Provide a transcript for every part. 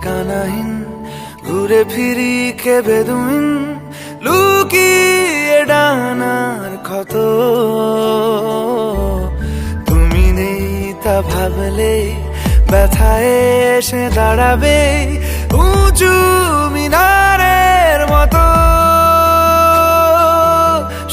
ঠিকানাহীন, ঘুরে ফিরি কে বেদুইন, লুকিয়ে ডানার ক্ষত। তুমি নেই তা ভাবলে, ব্যথায় এসে দাঁড়াবে উঁচু মিনারের মতো।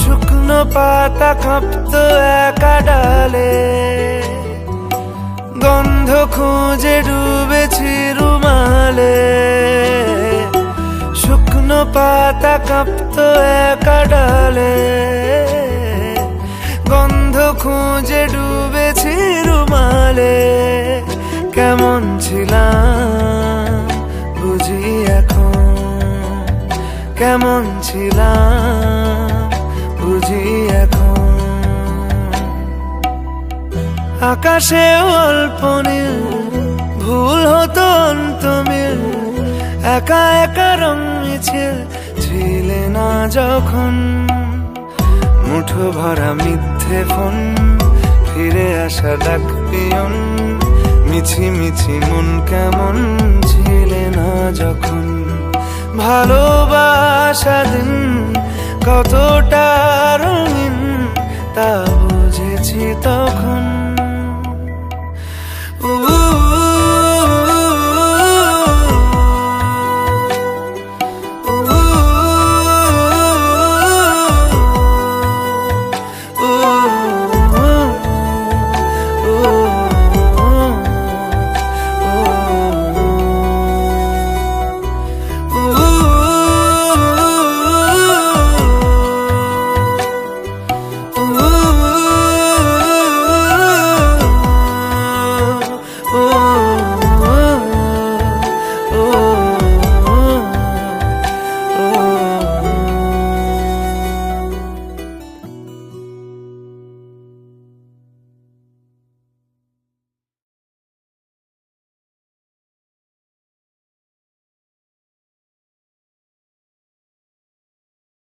শুকনো পাতা কাঁপতো একা ডালে। গন্ধ খুঁজে ডুবেছি রুমালে। শুকনো পাতা কাঁপতো একা ডালে। গন্ধ খুঁজে ডুবেছি রুমালে। কেমন ছিলাম বুঝি এখন? কেমন ছিলাম? আকাশে অল্প নীল, ভুল হতো অন্ত একা একা রং মিছিল, ছিলে না যখন। মুঠো ভরা মিথ্যে ফোন, ফিরে আসা ডাক মিছি মিছি মন কেমন, ছিলে না যখন। ভালোবাসা দিন, কতটা রঙিন, তা